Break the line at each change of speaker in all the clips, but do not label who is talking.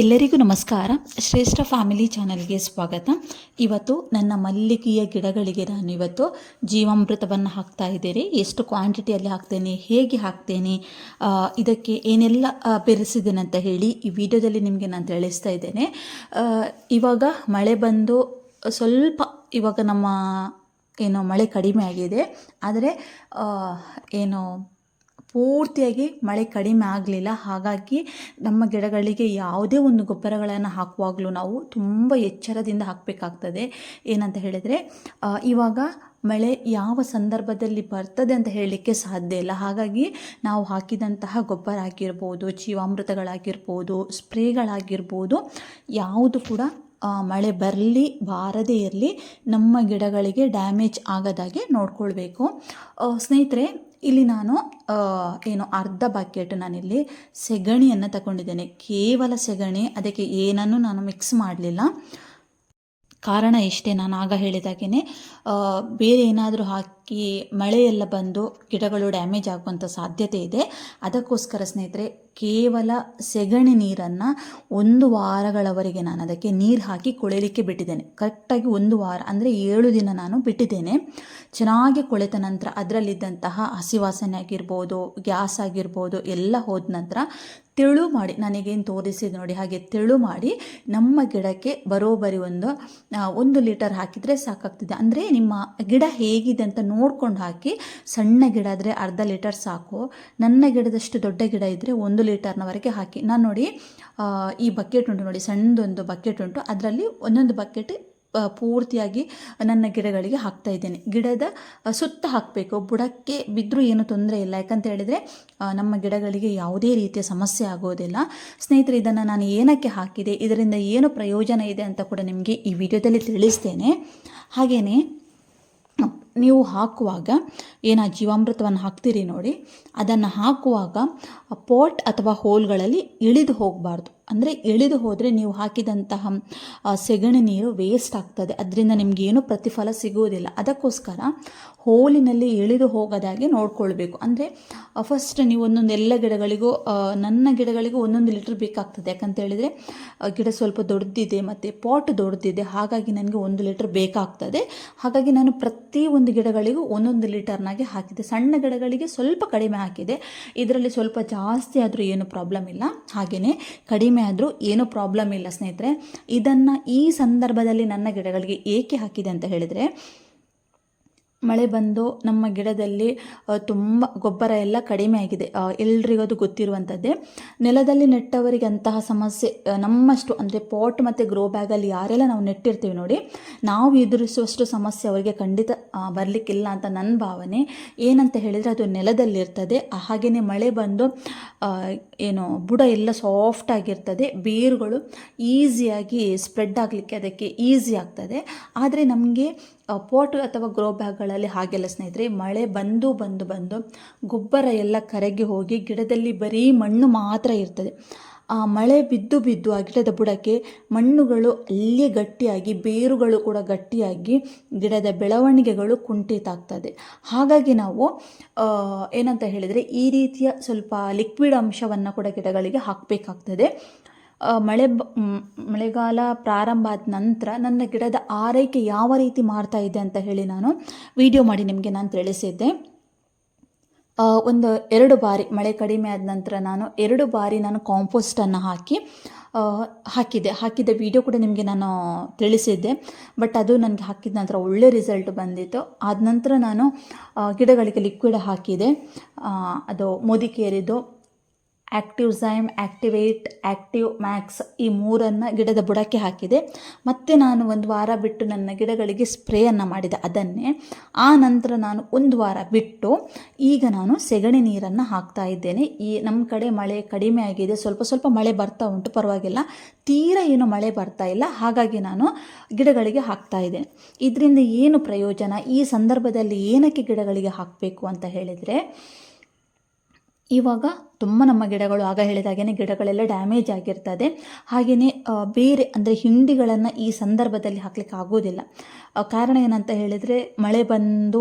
ಎಲ್ಲರಿಗೂ ನಮಸ್ಕಾರ. ಶ್ರೇಷ್ಠ ಫ್ಯಾಮಿಲಿ ಚಾನಲ್ಗೆ ಸ್ವಾಗತ. ಇವತ್ತು ನನ್ನ ಮಲ್ಲಿಗೆಯ ಗಿಡಗಳಿಗೆ ನಾನು ಇವತ್ತು ಜೀವಾಮೃತವನ್ನು ಹಾಕ್ತಾ ಇದ್ದೇನೆ. ಎಷ್ಟು ಕ್ವಾಂಟಿಟಿಯಲ್ಲಿ ಹಾಕ್ತೇನೆ, ಹೇಗೆ ಹಾಕ್ತೇನೆ ಇದಕ್ಕೆ ಏನೆಲ್ಲ ಬೆರೆಸಿದ್ದೇನೆ ಅಂತ ಹೇಳಿ ಈ ವಿಡಿಯೋದಲ್ಲಿ ನಿಮಗೆ ನಾನು ತಿಳಿಸ್ತಾ ಇದ್ದೇನೆ. ಇವಾಗ ಮಳೆ ಬಂದು ಸ್ವಲ್ಪ ಇವಾಗ ನಮ್ಮ, ಏನು, ಮಳೆ ಕಡಿಮೆ ಆಗಿದೆ. ಆದರೆ ಏನು ಪೂರ್ತಿಯಾಗಿ ಮಳೆ ಕಡಿಮೆ ಆಗಲಿಲ್ಲ. ಹಾಗಾಗಿ ನಮ್ಮ ಗಿಡಗಳಿಗೆ ಯಾವುದೇ ಒಂದು ಗೊಬ್ಬರಗಳನ್ನು ಹಾಕುವಾಗಲೂ ನಾವು ತುಂಬ ಎಚ್ಚರದಿಂದ ಹಾಕಬೇಕಾಗ್ತದೆ. ಏನಂತ ಹೇಳಿದರೆ ಇವಾಗ ಮಳೆ ಯಾವ ಸಂದರ್ಭದಲ್ಲಿ ಬರ್ತದೆ ಅಂತ ಹೇಳಲಿಕ್ಕೆ ಸಾಧ್ಯ ಇಲ್ಲ. ಹಾಗಾಗಿ ನಾವು ಹಾಕಿದಂತಹ ಗೊಬ್ಬರ ಆಗಿರ್ಬೋದು, ಜೀವಾಮೃತಗಳಾಗಿರ್ಬೋದು, ಸ್ಪ್ರೇಗಳಾಗಿರ್ಬೋದು, ಯಾವುದು ಕೂಡ ಮಳೆ ಬರಲಿ, ಬಾರದೇ ಇರಲಿ ನಮ್ಮ ಗಿಡಗಳಿಗೆ ಡ್ಯಾಮೇಜ್ ಆಗದಾಗೆ ನೋಡ್ಕೊಳ್ಬೇಕು. ಸ್ನೇಹಿತರೆ ಇಲ್ಲಿ ನಾನು ಏನು ಅರ್ಧ ಬಕೆಟ್ ನಾನಿಲ್ಲಿ ಸೆಗಣಿಯನ್ನು ತಗೊಂಡಿದ್ದೇನೆ ಕೇವಲ ಸೆಗಣಿ, ಅದಕ್ಕೆ ಏನನ್ನು ನಾನು ಮಿಕ್ಸ್ ಮಾಡಲಿಲ್ಲ. ಕಾರಣ ಇಷ್ಟೇ ನಾನು ಆಗ ಹೇಳಿದಾಗೇ ಬೇರೆ ಏನಾದರೂ ಹಾಕಿ ಮಳೆಯೆಲ್ಲ ಬಂದು ಗಿಡಗಳು ಡ್ಯಾಮೇಜ್ ಆಗುವಂಥ ಸಾಧ್ಯತೆ ಇದೆ. ಅದಕ್ಕೋಸ್ಕರ ಸ್ನೇಹಿತರೆ, ಕೇವಲ ಸೆಗಣಿ ನೀರನ್ನು ಒಂದು ವಾರಗಳವರೆಗೆ ನಾನು ಅದಕ್ಕೆ ನೀರು ಹಾಕಿ ಕೊಳೆಯಲಿಕ್ಕೆ ಬಿಟ್ಟಿದ್ದೇನೆ. ಕರೆಕ್ಟಾಗಿ ಒಂದು ವಾರ, ಅಂದರೆ ಏಳು ದಿನ ನಾನು ಬಿಟ್ಟಿದ್ದೇನೆ. ಚೆನ್ನಾಗಿ ಕೊಳೆತ ನಂತರ ಅದರಲ್ಲಿದ್ದಂತಹ ಹಸಿವಾಸನೆ ಆಗಿರ್ಬೋದು, ಗ್ಯಾಸ್ ಆಗಿರ್ಬೋದು ಎಲ್ಲ ಹೋದ ನಂತರ ತೆಳು ಮಾಡಿ, ನನಗೇನು ತೋರಿಸಿದ್ದು ನೋಡಿ ಹಾಗೆ ತೆಳು ಮಾಡಿ ನಮ್ಮ ಗಿಡಕ್ಕೆ ಬರೋಬರಿ ಒಂದು ಒಂದು ಲೀಟರ್ ಹಾಕಿದರೆ ಸಾಕಾಗ್ತಿದೆ. ಅಂದರೆ ನಿಮ್ಮ ಗಿಡ ಹೇಗಿದೆ ಅಂತ ನೋಡ್ಕೊಂಡು ಹಾಕಿ ಸಣ್ಣ ಗಿಡ ಆದರೆ ಅರ್ಧ ಲೀಟರ್ ಸಾಕು. ನನ್ನ ಗಿಡದಷ್ಟು ದೊಡ್ಡ ಗಿಡ ಇದ್ದರೆ ಒಂದು ಲೀಟರ್ನವರೆಗೆ ಹಾಕಿ. ನಾನು ನೋಡಿ ಈ ಬಕೆಟ್ ಉಂಟು ನೋಡಿ, ಸಣ್ಣದೊಂದು ಬಕೆಟ್ ಉಂಟು. ಅದರಲ್ಲಿ ಒಂದೊಂದು ಬಕೆಟ್ ಪೂರ್ತಿಯಾಗಿ ನನ್ನ ಗಿಡಗಳಿಗೆ ಹಾಕ್ತಾ ಇದ್ದೇನೆ. ಗಿಡದ ಸುತ್ತ ಹಾಕಬೇಕು. ಬುಡಕ್ಕೆ ಬಿದ್ದರೂ ಏನು ತೊಂದರೆ ಇಲ್ಲ. ಯಾಕಂತ ಹೇಳಿದರೆ ನಮ್ಮ ಗಿಡಗಳಿಗೆ ಯಾವುದೇ ರೀತಿಯ ಸಮಸ್ಯೆ ಆಗೋದಿಲ್ಲ. ಸ್ನೇಹಿತರೆ, ಇದನ್ನು ನಾನು ಏನಕ್ಕೆ ಹಾಕಿದೆ, ಇದರಿಂದ ಏನು ಪ್ರಯೋಜನ ಇದೆ ಅಂತ ಕೂಡ ನಿಮಗೆ ಈ ವಿಡಿಯೋದಲ್ಲಿ ತಿಳಿಸ್ತೇನೆ. ಹಾಗೆಯೇ ನೀವು ಹಾಕುವಾಗ, ಏನು ಆ ಜೀವಾಮೃತವನ್ನು ಹಾಕ್ತೀರಿ ನೋಡಿ, ಅದನ್ನು ಹಾಕುವಾಗ ಪಾಟ್ ಅಥವಾ ಹೋಲ್ಗಳಲ್ಲಿ ಇಳಿದು ಹೋಗಬಾರ್ದು. ಅಂದರೆ ಇಳಿದು ಹೋದರೆ ನೀವು ಹಾಕಿದಂತಹ ಸೆಗಣಿ ನೀರು ವೇಸ್ಟ್ ಆಗ್ತದೆ. ಅದರಿಂದ ನಿಮಗೇನು ಪ್ರತಿಫಲ ಸಿಗುವುದಿಲ್ಲ. ಅದಕ್ಕೋಸ್ಕರ ಹೋಲಿನಲ್ಲಿ ಇಳಿದು ಹೋಗದಾಗೆ ನೋಡ್ಕೊಳ್ಬೇಕು. ಅಂದರೆ ಫಸ್ಟ್ ನೀವು ಒಂದೊಂದು ಎಲ್ಲ ಗಿಡಗಳಿಗೂ ನನ್ನ ಗಿಡಗಳಿಗೂ ಒಂದೊಂದು ಲೀಟ್ರ್ ಬೇಕಾಗ್ತದೆ. ಯಾಕಂತ ಹೇಳಿದರೆ ಗಿಡ ಸ್ವಲ್ಪ ದೊಡ್ಡದಿದೆ ಮತ್ತು ಪಾಟ್ ದೊಡ್ಡದಿದೆ ಹಾಗಾಗಿ ನನಗೆ ಒಂದು ಲೀಟ್ರ್ ಬೇಕಾಗ್ತದೆ. ಹಾಗಾಗಿ ನಾನು ಪ್ರತಿ ಗಿಡಗಳಿಗೂ ಒಂದೊಂದು ಲೀಟರ್ನಾಗೆ ಹಾಕಿದೆ. ಸಣ್ಣ ಗಿಡಗಳಿಗೆ ಸ್ವಲ್ಪ ಕಡಿಮೆ ಹಾಕಿದೆ. ಇದರಲ್ಲಿ ಸ್ವಲ್ಪ ಜಾಸ್ತಿ ಆದರೂ ಏನು ಪ್ರಾಬ್ಲಮ್ ಇಲ್ಲ. ಹಾಗೆಯೇ ಕಡಿಮೆ ಆದರೂ ಏನೂ ಪ್ರಾಬ್ಲಮ್ ಇಲ್ಲ ಸ್ನೇಹಿತರೆ. ಇದನ್ನು ಈ ಸಂದರ್ಭದಲ್ಲಿ ನನ್ನ ಗಿಡಗಳಿಗೆ ಏಕೆ ಹಾಕಿದೆ ಅಂತ ಹೇಳಿದರೆ ಮಳೆ ಬಂದು ನಮ್ಮ ಗಿಡದಲ್ಲಿ ತುಂಬ ಗೊಬ್ಬರ ಎಲ್ಲ ಕಡಿಮೆ ಆಗಿದೆ. ಎಲ್ಲರಿಗೂ ಎಲ್ರಿಗೂ ಅದು ಗೊತ್ತಿರುವಂಥದ್ದೇ ನೆಲದಲ್ಲಿ ನೆಟ್ಟವರಿಗೆ ಅಂತಹ ಸಮಸ್ಯೆ ನಮ್ಮಷ್ಟು ಅಂದರೆ ಪಾಟ್ ಮತ್ತು ಗ್ರೋ ಬ್ಯಾಗಲ್ಲಿ ಯಾರೆಲ್ಲ ನಾವು ನೆಟ್ಟಿರ್ತೀವಿ ನೋಡಿ, ನಾವು ಎದುರಿಸುವಷ್ಟು ಸಮಸ್ಯೆ ಅವರಿಗೆ ಖಂಡಿತ ಬರಲಿಕ್ಕಿಲ್ಲ ಅಂತ ನನ್ನ ಭಾವನೆ. ಏನಂತ ಹೇಳಿದರೆ ಅದು ನೆಲದಲ್ಲಿರ್ತದೆ. ಹಾಗೆಯೇ ಮಳೆ ಬಂದು ಏನು, ಬುಡ ಎಲ್ಲ ಸಾಫ್ಟ್ ಆಗಿರ್ತದೆ. ಬೇರುಗಳು ಈಸಿಯಾಗಿ ಸ್ಪ್ರೆಡ್ ಆಗಲಿಕ್ಕೆ ಅದಕ್ಕೆ ಈಸಿ ಆಗ್ತದೆ. ಆದರೆ ನಮಗೆ ಪಾಟ್ ಅಥವಾ ಗ್ರೋ ಬ್ಯಾಗ್ಗಳಲ್ಲಿ ಹಾಗೆಲ್ಲ ಸ್ನೇಹಿತರೆ, ಮಳೆ ಬಂದು ಬಂದು ಬಂದು ಗೊಬ್ಬರ ಎಲ್ಲ ಕರಗಿ ಹೋಗಿ ಗಿಡದಲ್ಲಿ ಬರೀ ಮಣ್ಣು ಮಾತ್ರ ಇರ್ತದೆ. ಆ, ಮಳೆ ಬಿದ್ದು ಬಿದ್ದು ಆ ಗಿಡದ ಬುಡಕ್ಕೆ ಮಣ್ಣುಗಳು ಅಲ್ಲಿಯೇ ಗಟ್ಟಿಯಾಗಿ, ಬೇರುಗಳು ಕೂಡ ಗಟ್ಟಿಯಾಗಿ ಗಿಡದ ಬೆಳವಣಿಗೆಗಳು ಕುಂಠಿತ ಆಗ್ತದೆ ಹಾಗಾಗಿ ನಾವು ಏನಂತ ಹೇಳಿದರೆ ಈ ರೀತಿಯ ಸ್ವಲ್ಪ ಲಿಕ್ವಿಡ್ ಅಂಶವನ್ನು ಕೂಡ ಗಿಡಗಳಿಗೆ ಹಾಕಬೇಕಾಗ್ತದೆ. ಮಳೆ ಬ ಮಳೆಗಾಲ ಪ್ರಾರಂಭ ಆದ ನಂತರ ನನ್ನ ಗಿಡದ ಆರೈಕೆ ಯಾವ ರೀತಿ ಮಾಡ್ತಾ ಇದೆ ಅಂತ ಹೇಳಿ ನಾನು ವಿಡಿಯೋ ಮಾಡಿ ನಿಮಗೆ ನಾನು ತಿಳಿಸಿದ್ದೆ. ಒಂದು ಎರಡು ಬಾರಿ ಮಳೆ ಕಡಿಮೆ ಆದ ನಂತರ ನಾನು ಎರಡು ಬಾರಿ ನಾನು ಕಾಂಪೋಸ್ಟನ್ನು ಹಾಕಿ ಹಾಕಿದೆ ಹಾಕಿದ ವಿಡಿಯೋ ಕೂಡ ನಿಮಗೆ ನಾನು ತಿಳಿಸಿದ್ದೆ. ಬಟ್ ಅದು ನನಗೆ ಹಾಕಿದ ನಂತರ ಒಳ್ಳೆ ರಿಸಲ್ಟ್ ಬಂದಿತ್ತು. ಆದ ನಂತರ ನಾನು ಗಿಡಗಳಿಗೆ ಲಿಕ್ವಿಡ್ ಹಾಕಿದೆ. ಅದು ಮೋದಿಕೇರಿದು active zyme activate active max ಈ ಮೂರನ್ನು ಗಿಡದ ಬುಡಕ್ಕೆ ಹಾಕಿದೆ. ಮತ್ತು ನಾನು ಒಂದು ವಾರ ಬಿಟ್ಟು ನನ್ನ ಗಿಡಗಳಿಗೆ ಸ್ಪ್ರೇಯನ್ನು ಮಾಡಿದೆ ಅದನ್ನೇ. ಆ ನಂತರ ನಾನು ಒಂದು ವಾರ ಬಿಟ್ಟು ಈಗ ನಾನು ಸೆಗಣಿ ನೀರನ್ನು ಹಾಕ್ತಾ ಇದ್ದೇನೆ. ಈ ನಮ್ಮ ಕಡೆ ಮಳೆ ಕಡಿಮೆ ಆಗಿದೆ. ಸ್ವಲ್ಪ ಸ್ವಲ್ಪ ಮಳೆ ಬರ್ತಾ ಉಂಟು, ಪರವಾಗಿಲ್ಲ. ತೀರಾ ಏನು ಮಳೆ ಬರ್ತಾ ಇಲ್ಲ. ಹಾಗಾಗಿ ನಾನು ಗಿಡಗಳಿಗೆ ಹಾಕ್ತಾ ಇದ್ದೇನೆ ಇದರಿಂದ ಏನು ಪ್ರಯೋಜನ? ಈ ಸಂದರ್ಭದಲ್ಲಿ ಏನಕ್ಕೆ ಗಿಡಗಳಿಗೆ ಹಾಕಬೇಕು ಅಂತ ಹೇಳಿದರೆ, ಇವಾಗ ತುಂಬ ನಮ್ಮ ಗಿಡಗಳು, ಆಗ ಹೇಳಿದಾಗೇನೆ ಗಿಡಗಳೆಲ್ಲ ಡ್ಯಾಮೇಜ್ ಆಗಿರ್ತದೆ. ಹಾಗೆಯೇ ಬೇರೆ ಅಂದರೆ ಹಿಂಡಿಗಳನ್ನು ಈ ಸಂದರ್ಭದಲ್ಲಿ ಹಾಕ್ಲಿಕ್ಕೆ ಆಗೋದಿಲ್ಲ ಕಾರಣ ಏನಂತ ಹೇಳಿದರೆ, ಮಳೆ ಬಂದು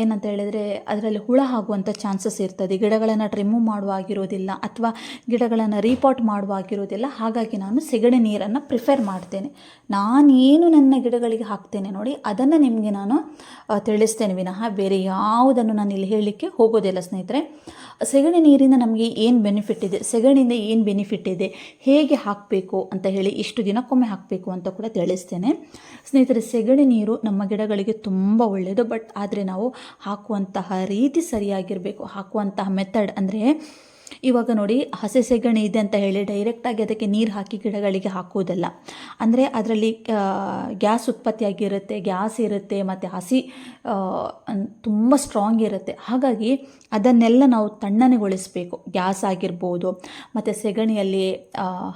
ಏನಂತ ಹೇಳಿದರೆ ಅದರಲ್ಲಿ ಹುಳ ಆಗುವಂಥ ಚಾನ್ಸಸ್ ಇರ್ತದೆ. ಗಿಡಗಳನ್ನು ರಿಮೂವ್ ಮಾಡುವಾಗಿರೋದಿಲ್ಲ ಅಥವಾ ಗಿಡಗಳನ್ನು ರೀಪಾಟ್ ಮಾಡುವಾಗಿರೋದಿಲ್ಲ ಹಾಗಾಗಿ ನಾನು ಸೆಗಣಿ ನೀರನ್ನು ಪ್ರಿಫರ್ ಮಾಡ್ತೇನೆ. ನಾನೇನು ನನ್ನ ಗಿಡಗಳಿಗೆ ಹಾಕ್ತೇನೆ ನೋಡಿ, ಅದನ್ನು ನಿಮಗೆ ನಾನು ತಿಳಿಸ್ತೇನೆ ವಿನಃ. ಬೇರೆ ಯಾವುದನ್ನು ನಾನು ಇಲ್ಲಿ ಹೇಳಲಿಕ್ಕೆ ಹೋಗೋದಿಲ್ಲ ಸ್ನೇಹಿತರೆ. ಸೆಗಣಿ ನೀರಿಂದ ನಮಗೆ ಏನು ಬೆನಿಫಿಟ್ ಇದೆ? ಸೆಗಣಿಯಿಂದ ಏನು ಬೆನಿಫಿಟ್ ಇದೆ? ಹೇಗೆ ಹಾಕಬೇಕು ಅಂತ ಹೇಳಿ ಇಷ್ಟು ದಿನಕ್ಕೊಮ್ಮೆ ಹಾಕಬೇಕು ಅಂತ ಕೂಡ ತಿಳಿಸ್ತೇನೆ. ಸ್ನೇಹಿತರೆ, ಸೆಗಣಿ ನೀರು ನಮ್ಮ ಗಿಡಗಳಿಗೆ ತುಂಬ ಒಳ್ಳೆಯದು ಬಟ್ ಆದರೆ ನಾವು ಹಾಕುವಂತಹ ರೀತಿ ಸರಿಯಾಗಿರಬೇಕು. ಹಾಕುವಂತಹ ಮೆಥಡ್ ಅಂದರೆ ಇವಾಗ ನೋಡಿ ಹಸಿ ಸೆಗಣಿ ಇದೆ ಅಂತ ಹೇಳಿ ಡೈರೆಕ್ಟಾಗಿ ಅದಕ್ಕೆ ನೀರು ಹಾಕಿ ಗಿಡಗಳಿಗೆ ಹಾಕುವುದಲ್ಲ. ಅಂದರೆ ಅದರಲ್ಲಿ ಗ್ಯಾಸ್ ಉತ್ಪತ್ತಿಯಾಗಿರುತ್ತೆ, ಗ್ಯಾಸ್ ಇರುತ್ತೆ, ಮತ್ತು ಹಸಿ ತುಂಬ ಸ್ಟ್ರಾಂಗ್ ಇರುತ್ತೆ. ಹಾಗಾಗಿ ಅದನ್ನೆಲ್ಲ ನಾವು ತಣ್ಣನೆಗೊಳಿಸಬೇಕು. ಗ್ಯಾಸ್ ಆಗಿರ್ಬೋದು, ಮತ್ತು ಸೆಗಣಿಯಲ್ಲಿ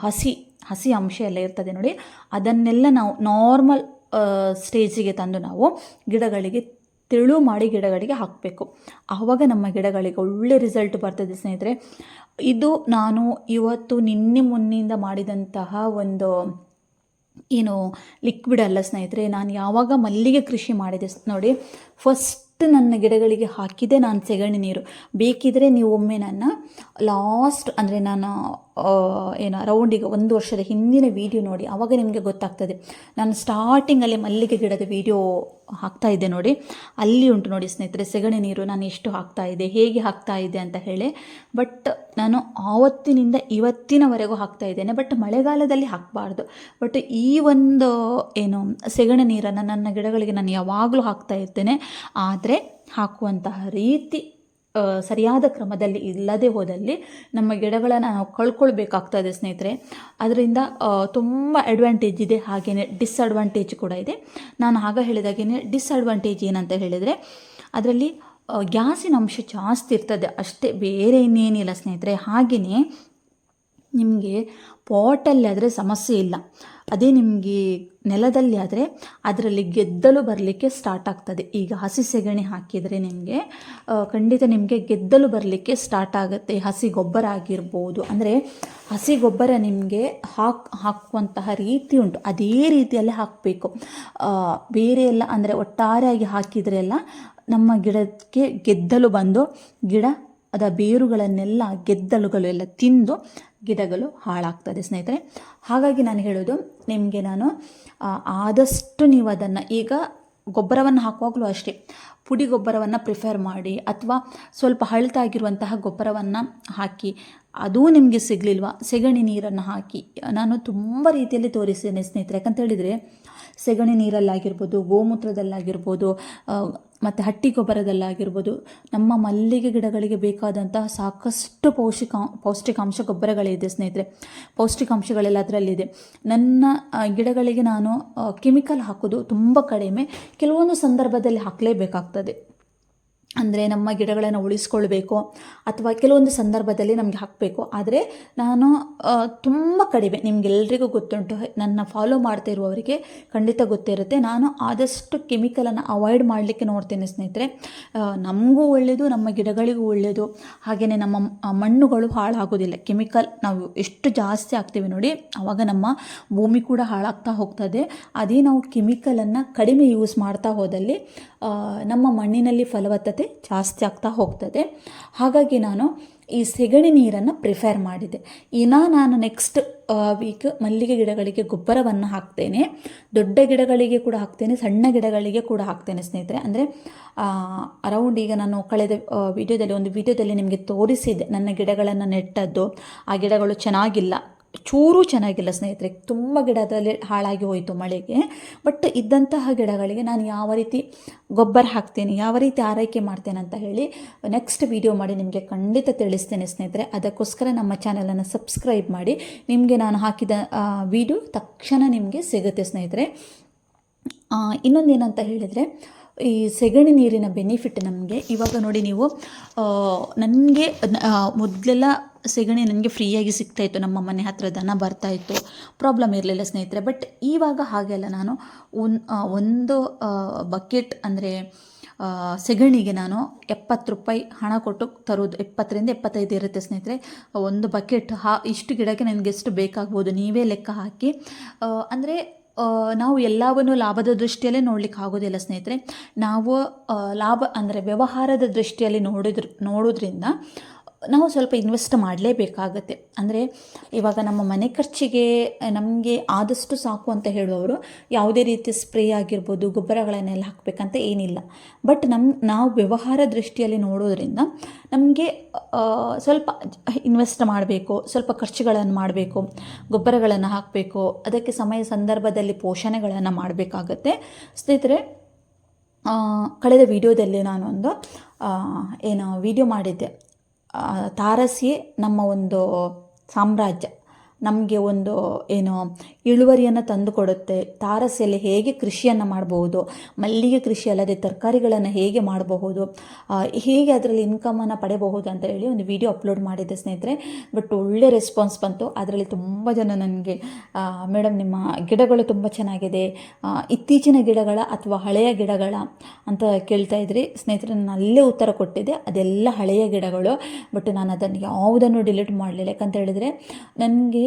ಹಸಿ ಹಸಿ ಅಂಶ ಎಲ್ಲ ಇರ್ತದೆ ನೋಡಿ, ಅದನ್ನೆಲ್ಲ ನಾವು ನಾರ್ಮಲ್ ಸ್ಟೇಜಿಗೆ ತಂದು ನಾವು ಗಿಡಗಳಿಗೆ ತೆಳು ಮಾಡಿ ಗಿಡಗಳಿಗೆ ಹಾಕಬೇಕು. ಆವಾಗ ನಮ್ಮ ಗಿಡಗಳಿಗೆ ಒಳ್ಳೆ ರಿಸಲ್ಟ್ ಬರ್ತದೆ ಸ್ನೇಹಿತರೆ. ಇದು ನಾನು ಇವತ್ತು ನಿನ್ನೆ ಮೊನ್ನೆಯಿಂದ ಮಾಡಿದಂತಹ ಒಂದು ಏನು ಲಿಕ್ವಿಡ್ ಅಲ್ಲ ಸ್ನೇಹಿತರೆ, ನಾನು ಯಾವಾಗ ಮಲ್ಲಿಗೆ ಕೃಷಿ ಮಾಡಿದೆ ನೋಡಿ. ಫಸ್ಟ್ ನನ್ನ ಗಿಡಗಳಿಗೆ ಹಾಕಿದೆ ನಾನು ಸೆಗಣಿ ನೀರು. ಬೇಕಿದ್ರೆ ನೀವು ಒಮ್ಮೆ ನನ್ನ ಲಾಸ್ಟ್ ಅಂದರೆ ನಾನು ಏನು, ರೌಂಡಿಗೆ ಒಂದು ವರ್ಷದ ಹಿಂದಿನ ವಿಡಿಯೋ ನೋಡಿ ಆವಾಗ ನಿಮಗೆ ಗೊತ್ತಾಗ್ತದೆ. ನಾನು ಸ್ಟಾರ್ಟಿಂಗಲ್ಲಿ ಮಲ್ಲಿಗೆ ಗಿಡದ ವಿಡಿಯೋ ಹಾಕ್ತಾ ಇದ್ದೆ ನೋಡಿ. ಅಲ್ಲಿ ಉಂಟು ನೋಡಿ ಸ್ನೇಹಿತರೆ, ಸೆಗಣಿ ನೀರು ನಾನು ಎಷ್ಟು ಹಾಕ್ತಾ ಇದ್ದೆ, ಹೇಗೆ ಹಾಕ್ತಾ ಇದ್ದೆ ಅಂತ ಹೇಳಿ. ಬಟ್ ನಾನು ಆವತ್ತಿನಿಂದ ಇವತ್ತಿನವರೆಗೂ ಹಾಕ್ತಾ ಇದ್ದೇನೆ. ಬಟ್ ಮಳೆಗಾಲದಲ್ಲಿ ಹಾಕಬಾರ್ದು. ಬಟ್ ಈ ಒಂದು, ಏನು, ಸೆಗಣಿ ನೀರನ್ನು ನನ್ನ ಗಿಡಗಳಿಗೆ ನಾನು ಯಾವಾಗಲೂ ಹಾಕ್ತಾ ಇರ್ತೇನೆ. ಆದರೆ, ಹಾಕುವಂತಹ ರೀತಿ ಸರಿಯಾದ ಕ್ರಮದಲ್ಲಿ ಇಲ್ಲದೆ ಹೋದಲ್ಲಿ ನಮ್ಮ ಗಿಡಗಳನ್ನು ನಾವು ಕಳ್ಕೊಳ್ಬೇಕಾಗ್ತದೆ ಸ್ನೇಹಿತರೆ. ಅದರಿಂದ ತುಂಬ ಅಡ್ವಾಂಟೇಜ್ ಇದೆ. ಹಾಗೆಯೇ ಡಿಸ್ಅಡ್ವಾಂಟೇಜ್ ಕೂಡ ಇದೆ. ನಾನು ಆಗ ಹೇಳಿದಾಗೇ ಡಿಸ್ಅಡ್ವಾಂಟೇಜ್ ಏನಂತ ಹೇಳಿದರೆ, ಅದರಲ್ಲಿ ಗ್ಯಾಸಿನ ಅಂಶ ಜಾಸ್ತಿ ಇರ್ತದೆ. ಅಷ್ಟೇ ಬೇರೆ ಇನ್ನೇನಿಲ್ಲ ಸ್ನೇಹಿತರೆ. ಹಾಗೆಯೇ ನಿಮಗೆ ಪಾಟಲ್ಲಿ ಆದರೆ ಸಮಸ್ಯೆ ಇಲ್ಲ. ಅದೇ ನಿಮಗೆ ನೆಲದಲ್ಲಿ ಆದರೆ ಅದರಲ್ಲಿ ಗೆದ್ದಲು ಬರಲಿಕ್ಕೆ ಸ್ಟಾರ್ಟ್ ಆಗ್ತದೆ. ಈಗ ಹಸಿ ಸೆಗಣಿ ಹಾಕಿದರೆ ನಿಮಗೆ ಖಂಡಿತ ನಿಮಗೆ ಗೆದ್ದಲು ಬರಲಿಕ್ಕೆ ಸ್ಟಾರ್ಟ್ ಆಗುತ್ತೆ. ಹಸಿ ಗೊಬ್ಬರ ಆಗಿರ್ಬೋದು. ಅಂದರೆ ಹಸಿ ಗೊಬ್ಬರ ನಿಮಗೆ ಹಾಕ್, ಹಾಕುವಂತಹ ರೀತಿ ಉಂಟು. ಅದೇ ರೀತಿಯಲ್ಲಿ ಹಾಕಬೇಕು. ಬೇರೆ ಎಲ್ಲ ಅಂದರೆ ಒಟ್ಟಾರೆಯಾಗಿ ಹಾಕಿದರೆ ಎಲ್ಲ ನಮ್ಮ ಗಿಡಕ್ಕೆ ಗೆದ್ದಲು ಬಂದು ಗಿಡ, ಅದ ಬೇರುಗಳನ್ನೆಲ್ಲ ಗೆದ್ದಲುಗಳು ಎಲ್ಲ ತಿಂದು ಗಿಡಗಳು ಹಾಳಾಗ್ತದೆ ಸ್ನೇಹಿತರೆ. ಹಾಗಾಗಿ ನಾನು ಹೇಳೋದು ನಿಮಗೆ ನಾನು ಆದಷ್ಟು ನೀವು ಅದನ್ನು ಈಗ ಗೊಬ್ಬರವನ್ನು ಹಾಕುವಾಗಲೂ ಅಷ್ಟೇ, ಪುಡಿ ಗೊಬ್ಬರವನ್ನು ಪ್ರಿಫರ್ ಮಾಡಿ, ಅಥವಾ ಸ್ವಲ್ಪ ಹಳತಾಗಿರುವಂತಹ ಗೊಬ್ಬರವನ್ನು ಹಾಕಿ ಅದೂ ನಿಮಗೆ ಸಿಗಲಿಲ್ವ? ಸೆಗಣಿ ನೀರನ್ನು ಹಾಕಿ. ನಾನು ತುಂಬ ರೀತಿಯಲ್ಲಿ ತೋರಿಸ್ತೇನೆ ಸ್ನೇಹಿತರೆ. ಯಾಕಂತ ಹೇಳಿದರೆ, ಸೆಗಣಿ ನೀರಲ್ಲಾಗಿರ್ಬೋದು, ಗೋಮೂತ್ರದಲ್ಲಾಗಿರ್ಬೋದು ಮತ್ತು ಹಟ್ಟಿ ಗೊಬ್ಬರದಲ್ಲಾಗಿರ್ಬೋದು, ನಮ್ಮ ಮಲ್ಲಿಗೆ ಗಿಡಗಳಿಗೆ ಬೇಕಾದಂತಹ ಸಾಕಷ್ಟು ಪೌಷ್ಟಿಕ, ಪೌಷ್ಟಿಕಾಂಶ ಗೊಬ್ಬರಗಳಿದೆ ಸ್ನೇಹಿತರೆ. ಪೌಷ್ಟಿಕಾಂಶಗಳೆಲ್ಲ ಅದರಲ್ಲಿದೆ. ನನ್ನ ಗಿಡಗಳಿಗೆ ನಾನು ಕೆಮಿಕಲ್ ಹಾಕೋದು ತುಂಬ ಕಡಿಮೆ. ಕೆಲವೊಂದು ಸಂದರ್ಭದಲ್ಲಿ ಹಾಕಲೇಬೇಕಾಗ್ತದೆ. ಅಂದರೆ ನಮ್ಮ ಗಿಡಗಳನ್ನು ಉಳಿಸ್ಕೊಳ್ಬೇಕು ಅಥವಾ ಕೆಲವೊಂದು ಸಂದರ್ಭದಲ್ಲಿ ನಮಗೆ ಹಾಕಬೇಕು. ಆದರೆ ನಾನು ತುಂಬ ಕಡಿಮೆ. ನಿಮಗೆಲ್ರಿಗೂ ಗೊತ್ತುಂಟು, ನನ್ನ ಫಾಲೋ ಮಾಡ್ತಾ ಇರುವವರಿಗೆ ಖಂಡಿತ ಗೊತ್ತಿರುತ್ತೆ. ನಾನು ಆದಷ್ಟು ಕೆಮಿಕಲನ್ನು ಅವಾಯ್ಡ್ ಮಾಡಲಿಕ್ಕೆ ನೋಡ್ತೇನೆ ಸ್ನೇಹಿತರೆ. ನಮಗೂ ಒಳ್ಳೆಯದು ನಮ್ಮ ಗಿಡಗಳಿಗೂ ಒಳ್ಳೆಯದು ಹಾಗೆಯೇ ನಮ್ಮ ಮಣ್ಣುಗಳು ಹಾಳಾಗೋದಿಲ್ಲ. ಕೆಮಿಕಲ್ ನಾವು ಎಷ್ಟು ಜಾಸ್ತಿ ಹಾಕ್ತೀವಿ ನೋಡಿ ಆವಾಗ ನಮ್ಮ ಭೂಮಿ ಕೂಡ ಹಾಳಾಗ್ತಾ ಹೋಗ್ತದೆ. ಅದೇ ನಾವು ಕೆಮಿಕಲನ್ನು ಕಡಿಮೆ ಯೂಸ್ ಮಾಡ್ತಾ ಹೋದಲ್ಲಿ ನಮ್ಮ ಮಣ್ಣಿನಲ್ಲಿ ಫಲವತ್ತತೆ ಜಾಸ್ತಿ ಆಗ್ತಾ ಹೋಗ್ತದೆ. ಹಾಗಾಗಿ ನಾನು ಈ ಸೆಗಣಿ ನೀರನ್ನು ಪ್ರಿಫೇರ್ ಮಾಡಿದೆ. ಇನ್ನು ನಾನು ನೆಕ್ಸ್ಟ್ ವೀಕ್ ಮಲ್ಲಿಗೆ ಗಿಡಗಳಿಗೆ ಗೊಬ್ಬರವನ್ನು ಹಾಕ್ತೇನೆ. ದೊಡ್ಡ ಗಿಡಗಳಿಗೆ ಕೂಡ ಹಾಕ್ತೇನೆ, ಸಣ್ಣ ಗಿಡಗಳಿಗೆ ಕೂಡ ಹಾಕ್ತೇನೆ ಸ್ನೇಹಿತರೆ. ಅಂದರೆ ಅರೌಂಡ್ ಈಗ ನಾನು ಕಳೆದ ವಿಡಿಯೋದಲ್ಲಿ ಒಂದು ವಿಡಿಯೋದಲ್ಲಿ ನಿಮಗೆ ತೋರಿಸಿದೆ. ನನ್ನ ಗಿಡಗಳನ್ನು ನೆಟ್ಟದ್ದು. ಆ ಗಿಡಗಳು ಚೆನ್ನಾಗಿಲ್ಲ. ಚೂರು ಚೆನ್ನಾಗಿಲ್ಲ ಸ್ನೇಹಿತರೆ. ತುಂಬ ಗಿಡದಲ್ಲಿ ಹಾಳಾಗಿ ಹೋಯಿತು ಮಳೆಗೆ. ಬಟ್ ಇದ್ದಂತಹ ಗಿಡಗಳಿಗೆ ನಾನು ಯಾವ ರೀತಿ ಗೊಬ್ಬರ ಹಾಕ್ತೇನೆ, ಯಾವ ರೀತಿ ಆರೈಕೆ ಮಾಡ್ತೇನೆ ಅಂತ ಹೇಳಿ ನೆಕ್ಸ್ಟ್ ವಿಡಿಯೋ ಮಾಡಿ ನಿಮಗೆ ಖಂಡಿತ ತಿಳಿಸ್ತೇನೆ ಸ್ನೇಹಿತರೆ. ಅದಕ್ಕೋಸ್ಕರ ನಮ್ಮ ಚಾನಲನ್ನು ಸಬ್ಸ್ಕ್ರೈಬ್ ಮಾಡಿ. ನಿಮಗೆ ನಾನು ಹಾಕಿದ ವಿಡಿಯೋ ತಕ್ಷಣ ನಿಮಗೆ ಸಿಗುತ್ತೆ ಸ್ನೇಹಿತರೆ. ಇನ್ನೊಂದೇನಂತ ಹೇಳಿದರೆ, ಈ ಸೆಗಣಿ ನೀರಿನ ಬೆನಿಫಿಟ್ ನಮಗೆ ಇವಾಗ ನೋಡಿ ನೀವು ನನಗೆ ಮೊದಲೆಲ್ಲ ಸೆಗಣಿ ನನಗೆ ಫ್ರೀಯಾಗಿ ಸಿಗ್ತಾಯಿತ್ತು, ನಮ್ಮ ಮನೆ ಹತ್ರ ದನ ಬರ್ತಾಯಿತ್ತು ಪ್ರಾಬ್ಲಮ್ ಇರಲಿಲ್ಲ ಸ್ನೇಹಿತರೆ. ಬಟ್ ಇವಾಗ ಹಾಗೆಲ್ಲ ನಾನು. ಒನ್ ಒಂದು ಬಕೆಟ್ ಅಂದರೆ ಸೆಗಣಿಗೆ ನಾನು ಎಪ್ಪತ್ತು ರೂಪಾಯಿ ಹಣ ಕೊಟ್ಟು ತರೋದು, ಎಪ್ಪತ್ತರಿಂದ ಎಪ್ಪತ್ತೈದು ಇರುತ್ತೆ ಸ್ನೇಹಿತರೆ. ಒಂದು ಬಕೆಟ್ ಹಾ, ಇಷ್ಟು ಗಿಡಕ್ಕೆ ನನಗೆ ಎಷ್ಟು ಬೇಕಾಗ್ಬೋದು ನೀವೇ ಲೆಕ್ಕ ಹಾಕಿ. ಅಂದರೆ ನಾವು ಎಲ್ಲವನ್ನು ಲಾಭದ ದೃಷ್ಟಿಯಲ್ಲೇ ನೋಡಲಿಕ್ಕೆ ಆಗೋದಿಲ್ಲ ಸ್ನೇಹಿತರೆ. ನಾವು ಲಾಭ ಅಂದರೆ ವ್ಯವಹಾರದ ದೃಷ್ಟಿಯಲ್ಲಿ ನೋಡಿದ್ರು, ನೋಡೋದ್ರಿಂದ ನಾವು ಸ್ವಲ್ಪ ಇನ್ವೆಸ್ಟ್ ಮಾಡಲೇಬೇಕಾಗತ್ತೆ. ಅಂದರೆ ಇವಾಗ ನಮ್ಮ ಮನೆ ಖರ್ಚಿಗೆ, ನಮಗೆ ಆದಷ್ಟು ಸಾಕು ಅಂತ ಹೇಳುವವರು ಯಾವುದೇ ರೀತಿಯ ಸ್ಪ್ರೇ ಆಗಿರ್ಬೋದು, ಗೊಬ್ಬರಗಳನ್ನೆಲ್ಲ ಹಾಕಬೇಕಂತ ಏನಿಲ್ಲ. ಬಟ್ ನಮ್ಮ ನಾವು ವ್ಯವಹಾರ ದೃಷ್ಟಿಯಲ್ಲಿ ನೋಡೋದ್ರಿಂದ ನಮಗೆ ಸ್ವಲ್ಪ ಇನ್ವೆಸ್ಟ್ ಮಾಡಬೇಕು, ಸ್ವಲ್ಪ ಖರ್ಚುಗಳನ್ನು ಮಾಡಬೇಕು, ಗೊಬ್ಬರಗಳನ್ನು ಹಾಕಬೇಕು, ಅದಕ್ಕೆ ಸಮಯ ಸಂದರ್ಭದಲ್ಲಿ ಪೋಷಣೆಗಳನ್ನು ಮಾಡಬೇಕಾಗತ್ತೆ. ಸ್ನೇಹಿತರೆ ಕಳೆದ ವಿಡಿಯೋದಲ್ಲಿ ನಾನೊಂದು ಏನು ವಿಡಿಯೋ ಮಾಡಿದ್ದೆ. ತಾರಸಿಯೇ ನಮ್ಮ ಒಂದು ಸಾಮ್ರಾಜ್ಯ. ನಮಗೆ ಒಂದು ಏನು ಇಳುವರಿಯನ್ನು ತಂದು ಕೊಡುತ್ತೆ ತಾರಸಿಯಲ್ಲಿ ಹೇಗೆ ಕೃಷಿಯನ್ನು ಮಾಡಬಹುದು? ಮಲ್ಲಿಗೆ ಕೃಷಿ ಅಲ್ಲದೆ ತರಕಾರಿಗಳನ್ನು ಹೇಗೆ ಮಾಡಬಹುದು? ಹೇಗೆ ಅದರಲ್ಲಿ ಇನ್ಕಮನ್ನು ಪಡೆಯಬಹುದು ಅಂತ ಹೇಳಿ ಒಂದು ವಿಡಿಯೋ ಅಪ್ಲೋಡ್ ಮಾಡಿದ್ದೆ ಸ್ನೇಹಿತರೆ. ಬಟ್ ಒಳ್ಳೆ ರೆಸ್ಪಾನ್ಸ್ ಬಂತು. ಅದರಲ್ಲಿ ತುಂಬ ಜನ ನನಗೆ ಮೇಡಮ್ ನಿಮ್ಮ ಗಿಡಗಳು ತುಂಬ ಚೆನ್ನಾಗಿದೆ. ಇತ್ತೀಚಿನ ಗಿಡಗಳ ಅಥವಾ ಹಳೆಯ ಗಿಡಗಳ ಅಂತ ಕೇಳ್ತಾ ಇದ್ರಿ. ಸ್ನೇಹಿತರೆ, ನಾನು ಅಲ್ಲೇ ಉತ್ತರ ಕೊಟ್ಟಿದ್ದೆ. ಅದೆಲ್ಲ ಹಳೆಯ ಗಿಡಗಳು. ಬಟ್ ನಾನು ಅದನ್ನು ಯಾವುದನ್ನು ಡಿಲೀಟ್ ಮಾಡಲಿಲ್ಲ. ಯಾಕಂತ ಹೇಳಿದರೆ, ನನಗೆ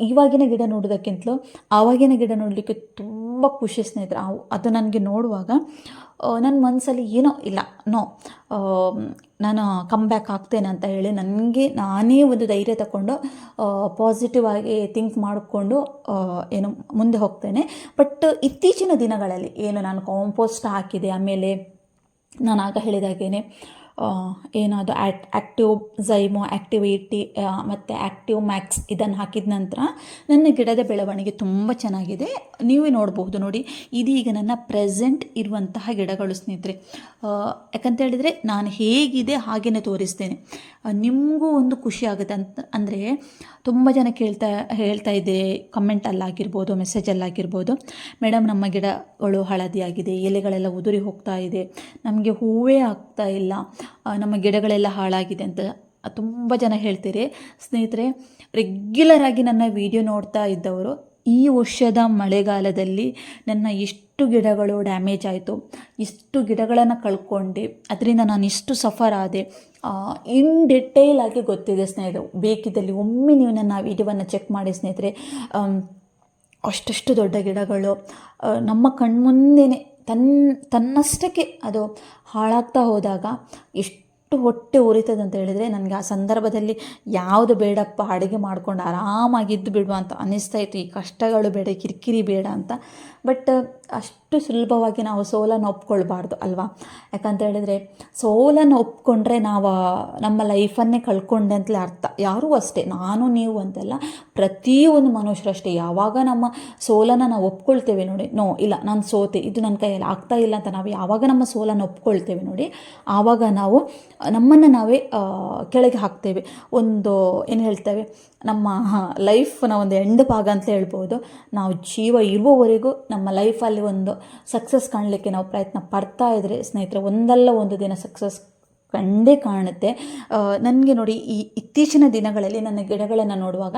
ಇವಾಗಿನ ಗಿಡ ನೋಡೋದಕ್ಕಿಂತಲೂ ಆವಾಗಿನ ಗಿಡ ನೋಡಲಿಕ್ಕೆ ತುಂಬ ಖುಷಿ ಸ್ನೇಹಿತರೆ. ಅವು ಅದು ನನಗೆ ನೋಡುವಾಗ ನನ್ನ ಮನಸ್ಸಲ್ಲಿ ಏನೋ ಇಲ್ಲ, ನೋ ನಾನು ಕಮ್ ಬ್ಯಾಕ್ ಆಗ್ತೇನೆ ಅಂತ ಹೇಳಿ ನನಗೆ ನಾನೇ ಒಂದು ಧೈರ್ಯ ತಗೊಂಡು ಪಾಸಿಟಿವ್ ಆಗಿ ಥಿಂಕ್ ಮಾಡಿಕೊಂಡು ಏನು ಮುಂದೆ ಹೋಗ್ತೇನೆ. ಬಟ್ ಇತ್ತೀಚಿನ ದಿನಗಳಲ್ಲಿ ಏನು ನಾನು ಕಾಂಪೋಸ್ಟ್ ಹಾಕಿದೆ ಆಮೇಲೆ ನಾನು ಆಗ ಹೇಳಿದಾಗೇನೆ ಏನು ಆ್ಯಕ್ಟ್ ಆ್ಯಕ್ಟಿವ್ ಝೈಮೋ ಆ್ಯಕ್ಟಿವಿಟಿ ಮತ್ತು ಆ್ಯಕ್ಟಿವ್ ಮ್ಯಾಕ್ಸ್ ಇದನ್ನು ಹಾಕಿದ ನಂತರ ನನ್ನ ಗಿಡದ ಬೆಳವಣಿಗೆ ತುಂಬ ಚೆನ್ನಾಗಿದೆ. ನೀವೇ ನೋಡಬಹುದು ನೋಡಿ, ಇದೀಗ ನನ್ನ ಪ್ರೆಸೆಂಟ್ ಇರುವಂತಹ ಗಿಡಗಳು ಸ್ನೇಹಿತರೆ. ಯಾಕಂತೇಳಿದರೆ ನಾನು ಹೇಗಿದೆ ಹಾಗೇ ತೋರಿಸ್ತೇನೆ. ನಿಮಗೂ ಒಂದು ಖುಷಿ ಆಗುತ್ತೆ ಅಂತ ಅಂದರೆ ತುಂಬ ಜನ ಕೇಳ್ತಾ, ಹೇಳ್ತಾ ಇದೆ ಕಮೆಂಟಲ್ಲಾಗಿರ್ಬೋದು ಮೆಸೇಜಲ್ಲಾಗಿರ್ಬೋದು ಮೇಡಮ್, ನಮ್ಮ ಗಿಡಗಳು ಹಳದಿಯಾಗಿದೆ, ಎಲೆಗಳೆಲ್ಲ ಉದುರಿ ಹೋಗ್ತಾ ಇದೆ. ನಮಗೆ ಹೂವೇ ಆಗ್ತಾ ಇಲ್ಲ. ನಮ್ಮ ಗಿಡಗಳೆಲ್ಲ ಹಾಳಾಗಿದೆ ಅಂತ ತುಂಬ ಜನ ಹೇಳ್ತೀರಿ. ಸ್ನೇಹಿತರೆ ರೆಗ್ಯುಲರ್ ಆಗಿ ನನ್ನ ವಿಡಿಯೋ ನೋಡ್ತಾ ಇದ್ದವರು ಈ ವರ್ಷದ ಮಳೆಗಾಲದಲ್ಲಿ ನನ್ನ ಎಷ್ಟು ಗಿಡಗಳು ಡ್ಯಾಮೇಜ್ ಆಯಿತು. ಇಷ್ಟು ಗಿಡಗಳನ್ನು ಕಳ್ಕೊಂಡೆ. ಅದರಿಂದ ನಾನು ಇಷ್ಟು ಸಫರ್ ಆದೆ. ಇನ್ ಡಿಟೇಲ್ ಆಗಿ ಗೊತ್ತಿದೆ ಸ್ನೇಹಿತರು. ಬೇಕಿದ್ದಲ್ಲಿ ಒಮ್ಮೆ ನೀವು ನನ್ನ ವಿಡಿಯೋವನ್ನು ಚೆಕ್ ಮಾಡಿ ಸ್ನೇಹಿತರೆ. ಅಷ್ಟಷ್ಟು ದೊಡ್ಡ ಗಿಡಗಳು ನಮ್ಮ ಕಣ್ಮುಂದೆನೇ ತನ್ನ ತನ್ನಷ್ಟಕ್ಕೆ ಅದು ಹಾಳಾಗ್ತಾ ಹೋದಾಗ ಎಷ್ಟು ಹೊಟ್ಟೆ ಉರಿತದೆ ಅಂತ ಹೇಳಿದರೆ ನನಗೆ ಆ ಸಂದರ್ಭದಲ್ಲಿ ಯಾವುದು ಬೇಡಪ್ಪ, ಅಡುಗೆ ಮಾಡ್ಕೊಂಡು ಆರಾಮಾಗಿದ್ದು ಬಿಡುವ ಅಂತ ಅನ್ನಿಸ್ತಾ ಇತ್ತು. ಈ ಕಷ್ಟಗಳು ಬೇಡ ಕಿರಿಕಿರಿ ಬೇಡ ಅಂತ. ಬಟ್ ಅಷ್ಟು ಸುಲಭವಾಗಿ ನಾವು ಸೋಲನ್ನು ಒಪ್ಕೊಳ್ಬಾರ್ದು ಅಲ್ವಾ? ಯಾಕಂತ ಹೇಳಿದರೆ ಸೋಲನ್ನು ಒಪ್ಕೊಂಡ್ರೆ ನಾವು ನಮ್ಮ ಲೈಫನ್ನೇ ಕಳ್ಕೊಂಡೆ ಅಂತಲೇ ಅರ್ಥ. ಯಾರೂ ಅಷ್ಟೇ, ನಾನು, ನೀವು ಅಂತೆಲ್ಲ ಪ್ರತಿಯೊಂದು ಮನುಷ್ಯರು ಅಷ್ಟೇ. ಯಾವಾಗ ನಮ್ಮ ಸೋಲನ್ನು ನಾವು ಒಪ್ಕೊಳ್ತೇವೆ ನೋಡಿ, ನೋ, ಇಲ್ಲ, ನಾನು ಸೋತೆ, ಇದು ನನ್ನ ಕೈಯಲ್ಲಿ ಆಗ್ತಾ ಇಲ್ಲ ಅಂತ ನಾವು ಯಾವಾಗ ನಮ್ಮ ಸೋಲನ್ನು ಒಪ್ಕೊಳ್ತೇವೆ ನೋಡಿ, ಆವಾಗ ನಾವು ನಮ್ಮನ್ನು ನಾವೇ ಕೆಳಗೆ ಹಾಕ್ತೇವೆ. ಒಂದು, ಏನು ಹೇಳ್ತೇವೆ, ನಮ್ಮ ಲೈಫ್ನ ಒಂದು ಎಂಡ್ ಭಾಗ ಅಂತ ಹೇಳ್ಬೋದು. ನಾವು ಜೀವ ಇರುವವರೆಗೂ ನಮ್ಮ ಲೈಫಲ್ಲಿ ಒಂದು ಸಕ್ಸಸ್ ಕಾಣಲಿಕ್ಕೆ ನಾವು ಪ್ರಯತ್ನ ಪಡ್ತಾ ಇದ್ದರೆ ಸ್ನೇಹಿತರೆ, ಒಂದಲ್ಲ ಒಂದು ದಿನ ಸಕ್ಸಸ್ ಕಂಡೇ ಕಾಣುತ್ತೆ. ನನಗೆ ನೋಡಿ ಈ ಇತ್ತೀಚಿನ ದಿನಗಳಲ್ಲಿ ನನ್ನ ಗಿಡಗಳನ್ನು ನೋಡುವಾಗ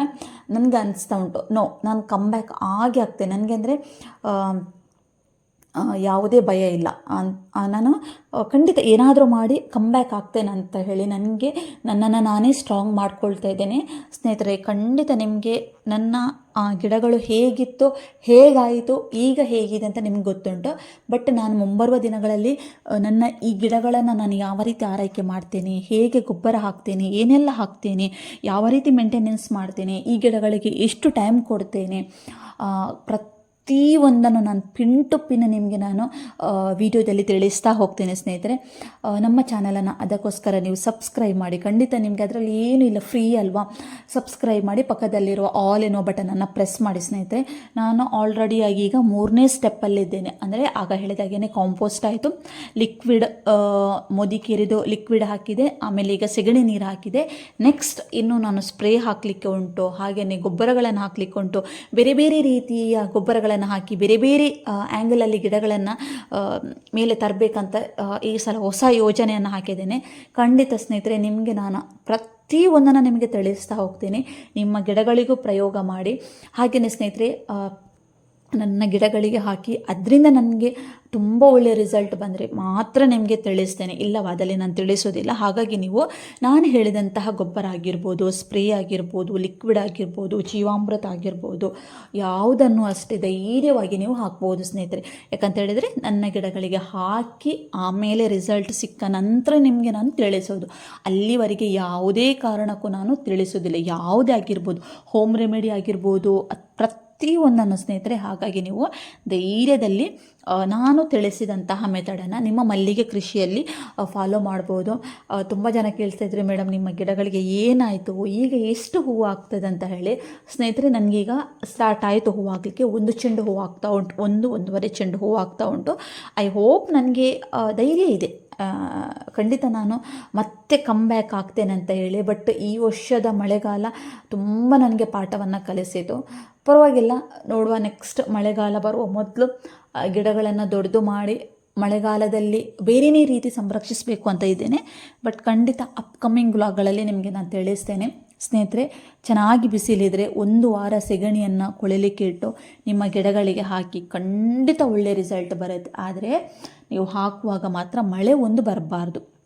ನನಗೆ ಅನಿಸ್ತಾ ಉಂಟು ನೋ ನಾನು ಕಮ್ ಬ್ಯಾಕ್ ಆಗೇ ಆಗ್ತೇನೆ ನನಗೆ ಅಂದರೆ ಯಾವುದೇ ಭಯ ಇಲ್ಲ. ನಾನು ಖಂಡಿತ ಏನಾದರೂ ಮಾಡಿ ಕಮ್ ಬ್ಯಾಕ್ ಆಗ್ತೇನೆ ಅಂತ ಹೇಳಿ ನನಗೆ, ನನ್ನನ್ನು ನಾನೇ ಸ್ಟ್ರಾಂಗ್ ಮಾಡ್ಕೊಳ್ತಾ ಇದ್ದೇನೆ. ಸ್ನೇಹಿತರೆ, ಖಂಡಿತ ನಿಮಗೆ ನನ್ನ ಗಿಡಗಳು ಹೇಗಿತ್ತು, ಹೇಗಾಯಿತು, ಈಗ ಹೇಗಿದೆ ಅಂತ ನಿಮ್ಗೆ ಗೊತ್ತುಂಟು. ಬಟ್ ನಾನು ಮುಂಬರುವ ದಿನಗಳಲ್ಲಿ ನನ್ನ ಈ ಗಿಡಗಳನ್ನು ನಾನು ಯಾವ ರೀತಿ ಆರೈಕೆ ಮಾಡ್ತೇನೆ, ಹೇಗೆ ಗೊಬ್ಬರ ಹಾಕ್ತೇನೆ, ಏನೆಲ್ಲ ಹಾಕ್ತೇನೆ, ಯಾವ ರೀತಿ ಮೇಂಟೆನೆನ್ಸ್ ಮಾಡ್ತೇನೆ, ಈ ಗಿಡಗಳಿಗೆ ಎಷ್ಟು ಟೈಮ್ ಕೊಡ್ತೇನೆ ಪ್ರತಿ ಒಂದನ್ನು ನಾನು ಪಿನ್ ಟು ಪಿನ್ ನಿಮಗೆ ನಾನು ವಿಡಿಯೋದಲ್ಲಿ ತಿಳಿಸ್ತಾ ಹೋಗ್ತೇನೆ ಸ್ನೇಹಿತರೆ. ನಮ್ಮ ಚಾನಲನ್ನು ಅದಕ್ಕೋಸ್ಕರ ನೀವು ಸಬ್ಸ್ಕ್ರೈಬ್ ಮಾಡಿ. ಖಂಡಿತ ನಿಮಗೆ ಅದರಲ್ಲಿ ಏನು ಇಲ್ಲ, ಫ್ರೀ ಅಲ್ವಾ? ಸಬ್ಸ್ಕ್ರೈಬ್ ಮಾಡಿ, ಪಕ್ಕದಲ್ಲಿರುವ ಆಲ್ ಏನೋ ಬಟನನ್ನು ಪ್ರೆಸ್ ಮಾಡಿ ಸ್ನೇಹಿತರೆ. ನಾನು ಆಲ್ರೆಡಿಯಾಗಿ ಈಗ ಮೂರನೇ ಸ್ಟೆಪ್ಪಲ್ಲಿದ್ದೇನೆ. ಅಂದರೆ ಆಗ ಹೇಳಿದಾಗೇನೆ ಕಾಂಪೋಸ್ಟ್ ಆಯಿತು. ಲಿಕ್ವಿಡ್ ಮೋದಿಕೇರಿದು ಲಿಕ್ವಿಡ್ ಹಾಕಿದೆ. ಆಮೇಲೆ ಈಗ ಸೆಗಣಿ ನೀರು ಹಾಕಿದೆ. ನೆಕ್ಸ್ಟ್ ಇನ್ನು ನಾನು ಸ್ಪ್ರೇ ಹಾಕಲಿಕ್ಕೆ ಉಂಟು. ಹಾಗೆಯೇ ಗೊಬ್ಬರಗಳನ್ನು ಹಾಕಲಿಕ್ಕೆ ಉಂಟು. ಬೇರೆ ಬೇರೆ ರೀತಿಯ ಗೊಬ್ಬರಗಳನ್ನು ಹಾಕಿ ಬೇರೆ ಬೇರೆ ಆ್ಯಂಗಲಲ್ಲಿ ಗಿಡಗಳನ್ನು ಮೇಲೆ ತರಬೇಕಂತ ಈ ಸಲ ಹೊಸ ಯೋಜನೆಯನ್ನು ಹಾಕಿದ್ದೇನೆ. ಖಂಡಿತ ಸ್ನೇಹಿತರೆ, ನಿಮಗೆ ನಾನು ಪ್ರತಿ ಒಂದನ್ನು ನಿಮಗೆ ತಿಳಿಸ್ತಾ ಹೋಗ್ತೀನಿ. ನಿಮ್ಮ ಗಿಡಗಳಿಗೂ ಪ್ರಯೋಗ ಮಾಡಿ. ಹಾಗೆಯೇ ಸ್ನೇಹಿತರೆ ನನ್ನ ಗಿಡಗಳಿಗೆ ಹಾಕಿ, ಅದರಿಂದ ನನಗೆ ತುಂಬ ಒಳ್ಳೆಯ ರಿಸಲ್ಟ್ ಬಂದರೆ ಮಾತ್ರ ನಿಮಗೆ ತಿಳಿಸ್ತೇನೆ. ಇಲ್ಲವಾದಲ್ಲಿ ನಾನು ತಿಳಿಸೋದಿಲ್ಲ. ಹಾಗಾಗಿ ನೀವು, ನಾನು ಹೇಳಿದಂತಹ ಗೊಬ್ಬರ ಆಗಿರ್ಬೋದು ಸ್ಪ್ರೇ ಆಗಿರ್ಬೋದು ಲಿಕ್ವಿಡ್ ಆಗಿರ್ಬೋದು, ಜೀವಾಮೃತ ಆಗಿರ್ಬೋದು, ಯಾವುದನ್ನು ಅಷ್ಟೇ ಧೈರ್ಯವಾಗಿ ನೀವು ಹಾಕ್ಬೋದು ಸ್ನೇಹಿತರೆ. ಯಾಕಂತ ಹೇಳಿದರೆ, ನನ್ನ ಗಿಡಗಳಿಗೆ ಹಾಕಿ ಆಮೇಲೆ ರಿಸಲ್ಟ್ ಸಿಕ್ಕ ನಂತರ ನಿಮಗೆ ನಾನು ತಿಳಿಸೋದು. ಅಲ್ಲಿವರೆಗೆ ಯಾವುದೇ ಕಾರಣಕ್ಕೂ ನಾನು ತಿಳಿಸೋದಿಲ್ಲ. ಯಾವುದೇ ಆಗಿರ್ಬೋದು ಹೋಮ್ ರೆಮಿಡಿ ಆಗಿರ್ಬೋದು ಪ್ರತಿಯೊಂದನ್ನು ಸ್ನೇಹಿತರೆ, ಹಾಗಾಗಿ ನೀವು ಧೈರ್ಯದಲ್ಲಿ ನಾನು ತಿಳಿಸಿದಂತಹ ಮೆಥಡನ್ನು ನಿಮ್ಮ ಮಲ್ಲಿಗೆ ಕೃಷಿಯಲ್ಲಿ ಫಾಲೋ ಮಾಡ್ಬೋದು. ತುಂಬ ಜನ ಕೇಳ್ತಾ ಇದ್ರು ಮೇಡಮ್, ನಿಮ್ಮ ಗಿಡಗಳಿಗೆ ಏನಾಯಿತು? ಈಗ ಎಷ್ಟು ಹೂವು ಆಗ್ತದೆ ಅಂತ ಹೇಳಿ. ಸ್ನೇಹಿತರೆ, ನನಗೀಗ ಸ್ಟಾರ್ಟ್ ಆಯಿತು ಹೂವು ಆಗಲಿಕ್ಕೆ. ಒಂದು ಚೆಂಡು ಹೂವು ಆಗ್ತಾ ಉಂಟು, ಒಂದು, ಒಂದೂವರೆ ಚೆಂಡು ಹೂವು ಆಗ್ತಾ ಉಂಟು. ಐ ಹೋಪ್ ನನಗೆ ಧೈರ್ಯ ಇದೆ. ಖಂಡಿತ ನಾನು ಮತ್ತೆ ಕಮ್ ಬ್ಯಾಕ್ ಆಗ್ತೇನೆ ಅಂತ ಹೇಳಿ ಬಟ್ ಈ ವರ್ಷದ ಮಳೆಗಾಲ ತುಂಬ ನನಗೆ ಪಾಠವನ್ನು ಕಲಿಸಿತು. ಪರವಾಗಿಲ್ಲ, ನೋಡುವ ನೆಕ್ಸ್ಟ್ ಮಳೆಗಾಲ ಬರುವ ಮೊದಲು ಗಿಡಗಳನ್ನು ದೊಡ್ಡದು ಮಾಡಿ ಮಳೆಗಾಲದಲ್ಲಿ ಬೇರೆಯೇ ರೀತಿ ಸಂರಕ್ಷಿಸಬೇಕು ಅಂತ ಇದ್ದೇನೆ. ಬಟ್ ಖಂಡಿತ ಅಪ್ಕಮಿಂಗ್ ಬ್ಲಾಗ್ಗಳಲ್ಲಿ ನಿಮಗೆ ನಾನು ತಿಳಿಸ್ತೇನೆ. ಸ್ನೇಹಿತರೆ, ಚೆನ್ನಾಗಿ ಬಿಸಿಲಿದ್ರೆ ಒಂದು ವಾರ ಸೆಗಣಿಯನ್ನು ಕೊಳಲಿಕ್ಕೆ ಇಟ್ಟು ನಿಮ್ಮ ಗಿಡಗಳಿಗೆ ಹಾಕಿ ಖಂಡಿತ ಒಳ್ಳೆಯ ರಿಸಲ್ಟ್ ಬರುತ್ತೆ. ಆದರೆ ನೀವು ಹಾಕುವಾಗ ಮಾತ್ರ ಮಳೆ ಒಂದು ಬರಬಾರ್ದು.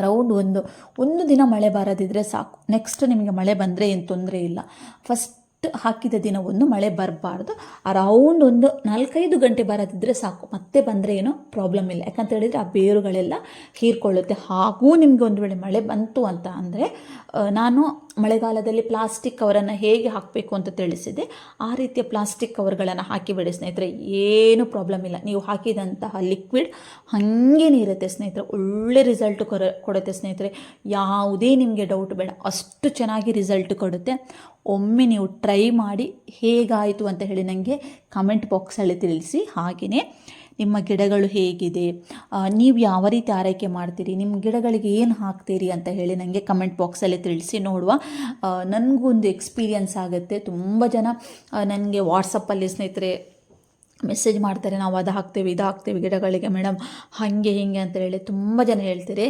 ರೌಂಡ್ ಒಂದು ಒಂದು ದಿನ ಮಳೆ ಬಾರದಿದ್ದರೆ ಸಾಕು. ನೆಕ್ಸ್ಟ್ ನಿಮಗೆ ಮಳೆ ಬಂದರೆ ಏನು ತೊಂದರೆ ಇಲ್ಲ. ಫಸ್ಟ್ ಹಾಕಿದ ದಿನ ಒಂದು ಮಳೆ ಬರಬಾರ್ದು. ಅರೌಂಡ್ ಒಂದು ನಾಲ್ಕೈದು ಗಂಟೆ ಬರದಿದ್ದರೆ ಸಾಕು. ಮತ್ತೆ ಬಂದರೆ ಏನೋ ಪ್ರಾಬ್ಲಮ್ ಇಲ್ಲ. ಯಾಕಂತ ಹೇಳಿದರೆ ಆ ಬೇರುಗಳೆಲ್ಲ ಹೀರ್ಕೊಳ್ಳುತ್ತೆ. ಹಾಗೂ ನಿಮಗೆ ಒಂದು ವೇಳೆ ಮಳೆ ಬಂತು ಅಂತ ಅಂದರೆ ನಾನು ಮಳೆಗಾಲದಲ್ಲಿ ಪ್ಲಾಸ್ಟಿಕ್ ಕವರನ್ನು ಹೇಗೆ ಹಾಕಬೇಕು ಅಂತ ತಿಳಿಸಿದೆ. ಆ ರೀತಿಯ ಪ್ಲಾಸ್ಟಿಕ್ ಕವರ್ಗಳನ್ನು ಹಾಕಿಬಿಡಿ ಸ್ನೇಹಿತರೆ. ಏನು ಪ್ರಾಬ್ಲಮ್ ಇಲ್ಲ. ನೀವು ಹಾಕಿದಂತಹ ಲಿಕ್ವಿಡ್ ಹಾಗೇನೇ ಇರುತ್ತೆ ಸ್ನೇಹಿತರೆ. ಒಳ್ಳೆ ರಿಸಲ್ಟ್ ಕೊರ, ಕೊಡುತ್ತೆ ಸ್ನೇಹಿತರೆ. ಯಾವುದೇ ನಿಮಗೆ ಡೌಟ್ ಬೇಡ. ಅಷ್ಟು ಚೆನ್ನಾಗಿ ರಿಸಲ್ಟ್ ಕೊಡುತ್ತೆ. ಒಮ್ಮೆ ನೀವು ಟ್ರೈ ಮಾಡಿ ಹೇಗಾಯಿತು ಅಂತ ಹೇಳಿ ನನಗೆ ಕಮೆಂಟ್ ಬಾಕ್ಸಲ್ಲಿ ತಿಳಿಸಿ. ಹಾಗೆಯೇ ನಿಮ್ಮ ಗಿಡಗಳು ಹೇಗಿದೆ? ನೀವು ಯಾವ ರೀತಿ ಆರೈಕೆ ಮಾಡ್ತೀರಿ? ನಿಮ್ಮ ಗಿಡಗಳಿಗೆ ಏನು ಹಾಕ್ತೀರಿ ಅಂತ ಹೇಳಿ ನನಗೆ ಕಮೆಂಟ್ ಬಾಕ್ಸಲ್ಲಿ ತಿಳಿಸಿ ನೋಡುವ. ನನಗೂ ಒಂದು ಎಕ್ಸ್ಪೀರಿಯನ್ಸ್ ಆಗುತ್ತೆ. ತುಂಬ ಜನ ನನಗೆ ವಾಟ್ಸಪ್ಪಲ್ಲಿ ಸ್ನೇಹಿತರೆ ಮೆಸೇಜ್ ಮಾಡ್ತಾರೆ, ನಾವು ಅದು ಹಾಕ್ತೇವೆ, ಇದು ಹಾಕ್ತೇವೆ ಗಿಡಗಳಿಗೆ ಮೇಡಮ್ ಹಾಗೆ, ಹೀಗೆ ಅಂತ ಹೇಳಿ ತುಂಬ ಜನ ಹೇಳ್ತೀರಿ.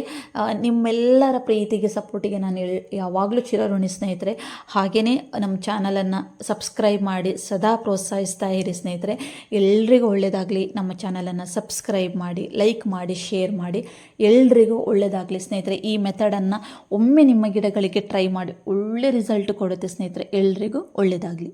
ನಿಮ್ಮೆಲ್ಲರ ಪ್ರೀತಿಗೆ, ಸಪೋರ್ಟಿಗೆ ನಾನು ಯಾವಾಗಲೂ ಚಿರಋಣಿ ಸ್ನೇಹಿತರೆ. ಹಾಗೆಯೇ ನಮ್ಮ ಚಾನಲನ್ನು ಸಬ್ಸ್ಕ್ರೈಬ್ ಮಾಡಿ, ಸದಾ ಪ್ರೋತ್ಸಾಹಿಸ್ತಾ ಇರಿ ಸ್ನೇಹಿತರೆ. ಎಲ್ರಿಗೂ ಒಳ್ಳೆಯದಾಗಲಿ ನಮ್ಮ ಚಾನಲನ್ನು ಸಬ್ಸ್ಕ್ರೈಬ್ ಮಾಡಿ ಲೈಕ್ ಮಾಡಿ ಶೇರ್ ಮಾಡಿ. ಎಲ್ರಿಗೂ ಒಳ್ಳೆಯದಾಗಲಿ ಸ್ನೇಹಿತರೆ. ಈ ಮೆಥಡನ್ನು ಒಮ್ಮೆ ನಿಮ್ಮ ಗಿಡಗಳಿಗೆ ಟ್ರೈ ಮಾಡಿ, ಒಳ್ಳೆ ರಿಸಲ್ಟ್ ಕೊಡುತ್ತೆ ಸ್ನೇಹಿತರೆ. ಎಲ್ರಿಗೂ ಒಳ್ಳೆಯದಾಗಲಿ